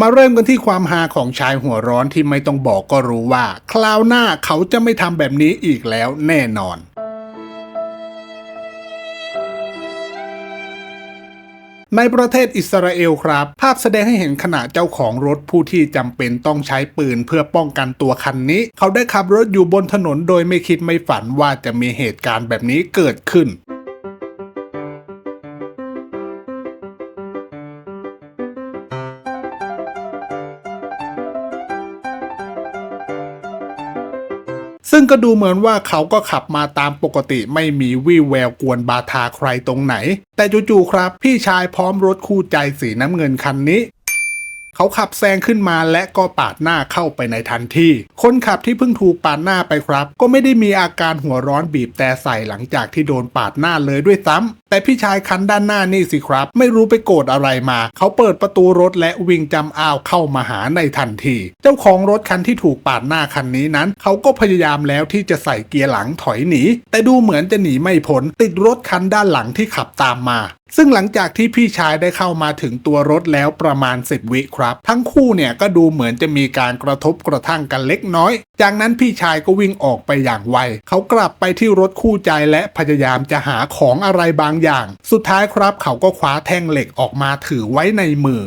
มาเริ่มกันที่ความฮาของชายหัวร้อนที่ไม่ต้องบอกก็รู้ว่า คราวหน้าเขาจะไม่ทำแบบนี้อีกแล้วแน่นอนในประเทศอิสราเอลครับ ภาพแสดงให้เห็นขณะเจ้าของรถผู้ที่จำเป็นต้องใช้ปืนเพื่อป้องกันตัวคันนี้ เขาได้ขับรถอยู่บนถนนโดยไม่คิดไม่ฝันว่าจะมีเหตุการณ์แบบนี้เกิดขึ้น ซึ่งก็ดูเหมือนว่าเขาก็ขับมาตามปกติไม่มีวี่แววกวนบาทาใครตรงไหน แต่จู่ๆครับ พี่ชายพร้อมรถคู่ใจสีน้ำเงินคันนี้ เขาขับแซงขึ้นมาและก็ปาดหน้าเข้าไปในทันที คนขับที่เพิ่งถูกปาดหน้าไปครับ ก็ไม่ได้มีอาการหัวร้อนบีบแต่ใส่หลังจากที่โดนปาดหน้าเลยด้วยซ้ำแต่พี่ชายคันด้านหน้านี่สิครับ ไม่รู้ไปโกรธอะไรมา เขาเปิดประตูรถและวิ่งจำอ้าวเข้ามาหาในทันที เจ้าของรถคันที่ถูกปาดหน้าคันนี้นั้น เขาก็พยายามแล้วที่จะใส่เกียร์หลังถอยหนี แต่ดูเหมือนจะหนีไม่พ้นติดรถคันด้านหลังที่ขับตามมา ซึ่งหลังจากที่พี่ชายได้เข้ามาถึงตัวรถแล้วประมาณ 10 วิครับ ทั้งคู่เนี่ยก็ดูเหมือนจะมีการกระทบกระทั่งกันเล็กน้อย จากนั้นพี่ชายก็วิ่งออกไปอย่างไว เขากลับไปที่รถคู่ใจและพยายามจะหาของอะไรบางอย่าง สุดท้ายครับเขาก็คว้าแท่งเหล็กออกมาถือไว้ในมือ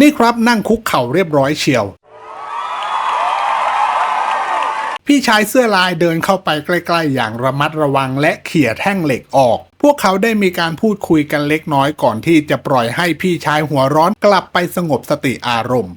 นี่ครับนั่งคุกเข่าเรียบร้อยเชียว พี่ชายเสื้อลายเดินเข้าไปใกล้ ๆ อย่างระมัดระวังและเขี่ยแท่งเหล็กออก พวกเขาได้มีการพูดคุยกันเล็กน้อยก่อนที่จะปล่อยให้พี่ชายหัวร้อนกลับไปสงบสติอารมณ์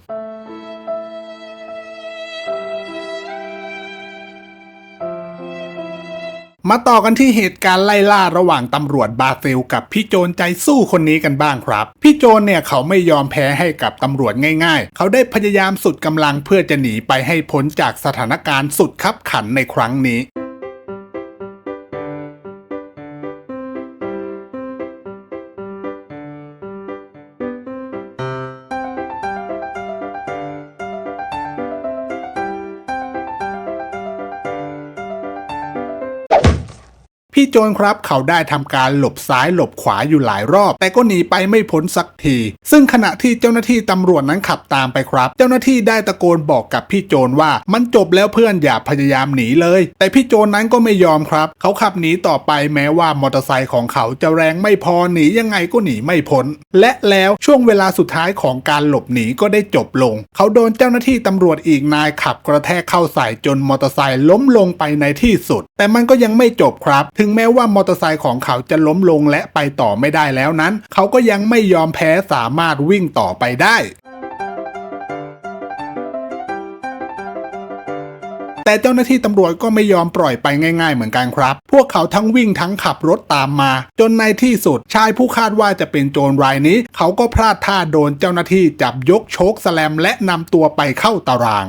มาต่อกันที่เหตุการณ์ไล่ล่าระหว่างตำรวจบาซิลกับพี่โจนใจสู้คนนี้กันบ้างครับ พี่โจนเนี่ยเขาไม่ยอมแพ้ให้กับตำรวจง่ายๆ เขาได้พยายามสุดกำลังเพื่อจะหนีไปให้พ้นจากสถานการณ์สุดขับขันในครั้งนี้ พี่โจรครับเขาได้ทำการหลบซ้ายหลบขวาอยู่หลายรอบ แต่ก็หนีไปไม่พ้นสักที ซึ่งขณะที่เจ้าหน้าที่ตำรวจนั้นขับตามไปครับ เจ้าหน้าที่ได้ตะโกนบอกกับพี่โจรว่ามันจบแล้วเพื่อนอย่าพยายามหนีเลย แต่พี่โจรนั้นก็ไม่ยอมครับ เขาขับหนีต่อไปแม้ว่ามอเตอร์ไซค์ของเขาจะแรงไม่พอหนียังไงก็หนีไม่พ้น และแล้วช่วงเวลาสุดท้ายของการหลบหนีก็ได้จบลง เขาโดนเจ้าหน้าที่ตำรวจอีกนายขับกระแทกเข้าใส่จนมอเตอร์ไซค์ล้มลงไปในที่สุด แต่มันก็ยังไม่จบครับ ถึงแม้ว่ามอเตอร์ไซค์ของเขาจะล้มลงและไปต่อไม่ได้แล้วนั้น เขาก็ยังไม่ยอมแพ้สามารถวิ่งต่อไปได้แต่เจ้าหน้าที่ตำรวจก็ไม่ยอมปล่อยไปง่ายๆเหมือนกันครับ พวกเขาทั้งวิ่งทั้งขับรถตามมา จนในที่สุดชายผู้คาดว่าจะเป็นโจรรายนี้ เขาก็พลาดท่าโดนเจ้าหน้าที่จับยกโชกสแลมและนำตัวไปเข้าตาราง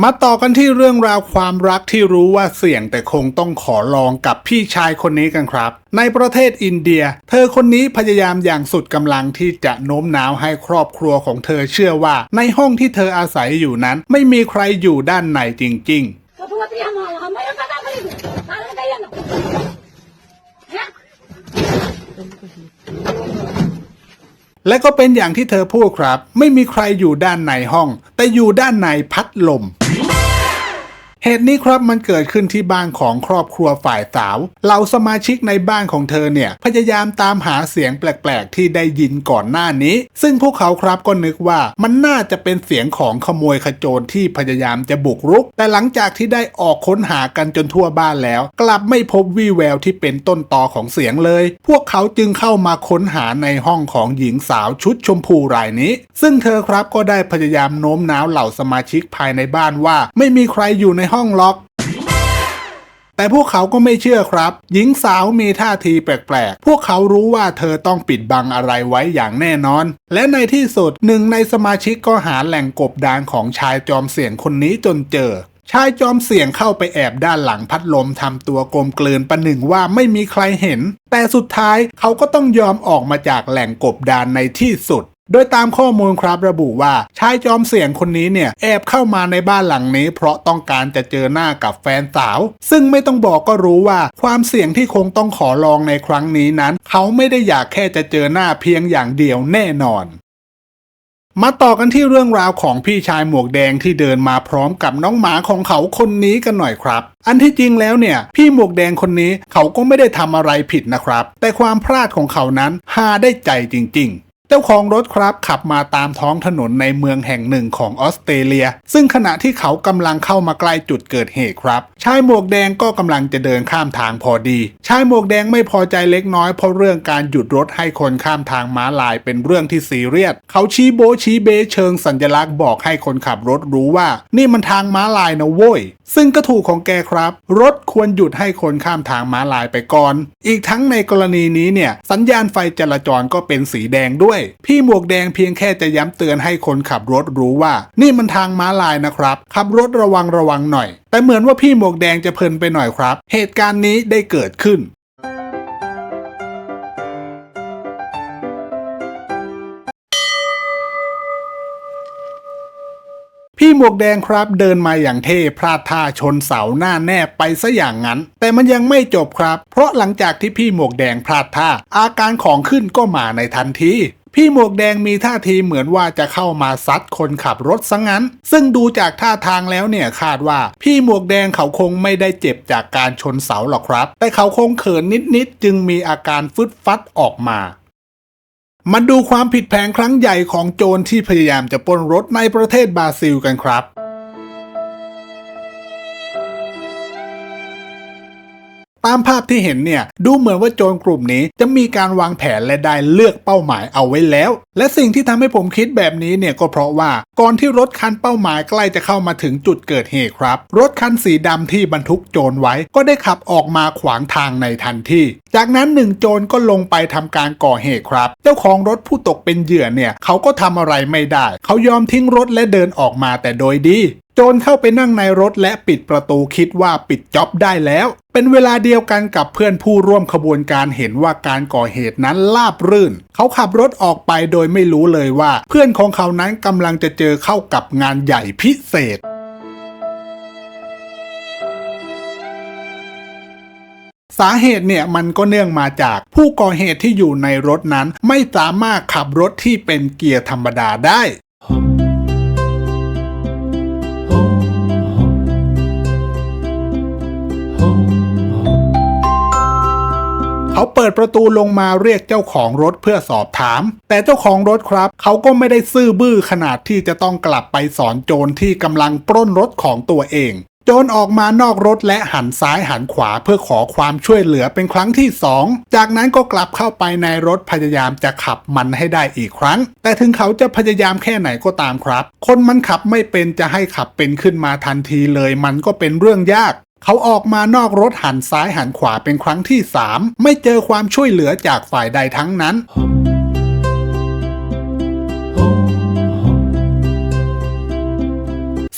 มาต่อกันที่เรื่องราวความรักที่รู้ว่าเสี่ยงแต่คงต้องขอลองกับพี่ชายคนนี้กันครับ ในประเทศอินเดีย เธอคนนี้พยายามอย่างสุดกำลังที่จะโน้มน้าวให้ครอบครัวของเธอเชื่อว่า ในห้องที่เธออาศัยอยู่นั้น ไม่มีใครอยู่ด้านในจริง ๆและก็เป็นอย่างที่เธอพูดครับ ไม่มีใครอยู่ด้านในห้อง แต่อยู่ด้านในพัดลม เหตุนี้ครับมันเกิดขึ้นที่บ้านของครอบครัวฝ่ายสาวเหล่าสมาชิกในบ้านของเธอเนี่ยพยายามตามหาเสียงแปลกๆ ที่ได้ยินก่อนหน้านี้ ซึ่งพวกเขาครับก็นึกว่ามันน่าจะเป็นเสียงของขโมยขโจรที่พยายามจะบุกรุก แต่หลังจากที่ได้ออกค้นหากันจนทั่วบ้านแล้ว กลับไม่พบวี่แววที่เป็นต้นตอของเสียงเลย พวกเขาจึงเข้ามาค้นหาในห้องของหญิงสาวชุดชมพูรายนี้ ซึ่งเธอครับก็ได้พยายามโน้มน้าวเหล่าสมาชิกภายในบ้านว่า ไม่มีใครอยู่ในห้องล็อก แต่พวกเขาก็ไม่เชื่อครับ หญิงสาวมีท่าทีแปลกๆ พวกเขารู้ว่าเธอต้องปิดบังอะไรไว้อย่างแน่นอน และในที่สุดหนึ่งในสมาชิกก็หาแหล่งกบดานของชายจอมเสี่ยงคนนี้จนเจอชายจอมเสี่ยงเข้าไปแอบด้านหลังพัดลมทำตัวกลมเกลืนประหนึ่งว่าไม่มีใครเห็น แต่สุดท้ายเขาก็ต้องยอมออกมาจากแหล่งกบดานในที่สุด โดยตามข้อมูลครับระบุว่าชายจอมเสี่ยงคนนี้เนี่ยแอบเข้ามาในบ้านหลังนี้ เพราะต้องการจะเจอหน้ากับแฟนสาว ซึ่งไม่ต้องบอกก็รู้ว่าความเสี่ยงที่คงต้องขอลองในครั้งนี้นั้น เขาไม่ได้อยากแค่จะเจอหน้าเพียงอย่างเดียวแน่นอนมาต่อกันที่เรื่องราวของพี่ชายหมวกแดงที่เดินมาพร้อมกับน้องหมาของเขาคนนี้กันหน่อยครับ อันที่จริงแล้วเนี่ย พี่หมวกแดงคนนี้เขาก็ไม่ได้ทำอะไรผิดนะครับ แต่ความพลาดของเขานั้นหาได้ใจจริง ๆ จ้าของรถครับขับมาตามท้องถนนในเมืองแห่งหนึ่งของออสเตรเลีย ซึ่งขณะที่เขากำลังเข้ามาใกล้จุดเกิดเหตุครับ ชายหมวกแดงก็กำลังจะเดินข้ามทางพอดี ชายหมวกแดงไม่พอใจเล็กน้อยเพราะเรื่องการหยุดรถให้คนข้ามทางม้าลายเป็นเรื่องที่ซีเรียส เขาชี้โบชี้เบเชิงสัญลักษณ์บอกให้คนขับรถรู้ว่า นี่มันทางม้าลายนะโว้ย ซึ่งก็ถูกของแกครับ รถควรหยุดให้คนข้ามทางม้าลายไปก่อน อีกทั้งในกรณีนี้เนี่ย สัญญาณไฟจราจรก็เป็นสีแดงด้วย พี่หมวกแดงเพียงแค่จะย้ำเตือนให้คนขับรถรู้ว่า นี่มันทางม้าลายนะครับ ขับรถระวังระวังหน่อย แต่เหมือนว่าพี่หมวกแดงจะเพลินไปหน่อยครับ เหตุการณ์นี้ได้เกิดขึ้น หมวกแดงครับเดินมาอย่างเท่พลาดท่าชนเสาหน้าแนบไปซะอย่างนั้น แต่มันยังไม่จบครับ เพราะหลังจากที่พี่หมวกแดงพลาดท่า อาการของขึ้นก็มาในทันทีพี่หมวกแดงมีท่าทีเหมือนว่าจะเข้ามาซัดคนขับรถซะงั้น ซึ่งดูจากท่าทางแล้วเนี่ยคาดว่า พี่หมวกแดงเขาคงไม่ได้เจ็บจากการชนเสาหรอกครับ แต่เขาคงเขินนิดๆจึงมีอาการฟึดฟัดออกมา มาดูความผิดแผงครั้งใหญ่ของโจรที่พยายามจะปล้นรถในประเทศบราซิลกันครับ ตามภาพที่เห็นเนี่ยดูเหมือนว่าโจรกลุ่มนี้จะมีการวางแผนและได้เลือกเป้าหมายเอาไว้แล้ว และสิ่งที่ทำให้ผมคิดแบบนี้เนี่ยก็เพราะว่าก่อนที่รถคันเป้าหมายใกล้จะเข้ามาถึงจุดเกิดเหตุครับ รถคันสีดำที่บรรทุกโจรไว้ ก็ได้ขับออกมาขวางทางในทันทีจากนั้นหนึ่งโจรก็ลงไปทำการก่อเหตุครับ เจ้าของรถผู้ตกเป็นเหยื่อเนี่ยเขาก็ทำอะไรไม่ได้ เขายอมทิ้งรถและเดินออกมาแต่โดยดีโจรเข้าไปนั่งในรถและปิดประตูคิดว่าปิดจ็อบได้แล้ว เป็นเวลาเดียวกันกับเพื่อนผู้ร่วมขบวนการเห็นว่าการก่อเหตุนั้นลาบรื่น เขาขับรถออกไปโดยไม่รู้เลยว่า เพื่อนของเขานั้นกำลังจะเจอเข้ากับงานใหญ่พิเศษสาเหตุเนี่ยมันก็เนื่องมาจากผู้ก่อเหตุที่อยู่ในรถนั้น ไม่สามารถขับรถที่เป็นเกียร์ธรรมดาได้ เขาเปิดประตูลงมาเรียกเจ้าของรถเพื่อสอบถาม แต่เจ้าของรถครับ เขาก็ไม่ได้ซื่อบื้อขนาดที่จะต้องกลับไปสอนโจรที่กำลังปล้นรถของตัวเอง โจรออกมานอกรถและหันซ้ายหันขวาเพื่อขอความช่วยเหลือเป็นครั้งที่สองจากนั้นก็กลับเข้าไปในรถพยายามจะขับมันให้ได้อีกครั้ง แต่ถึงเขาจะพยายามแค่ไหนก็ตามครับ คนมันขับไม่เป็นจะให้ขับเป็นขึ้นมาทันทีเลยมันก็เป็นเรื่องยาก เขาออกมานอกรถหันซ้ายหันขวาเป็นครั้งที่สามไม่เจอความช่วยเหลือจากฝ่ายใดทั้งนั้น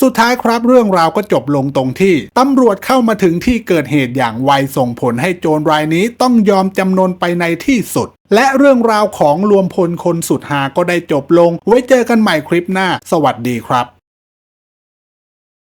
สุดท้ายครับเรื่องราวก็จบลงตรงที่ ตำรวจเข้ามาถึงที่เกิดเหตุอย่างไวส่งผลให้โจรรายนี้ต้องยอมจำนนไปในที่สุดและเรื่องราวของรวมพลคนสุดหาก็ได้จบลง ไว้เจอกันใหม่คลิปหน้า สวัสดีครับ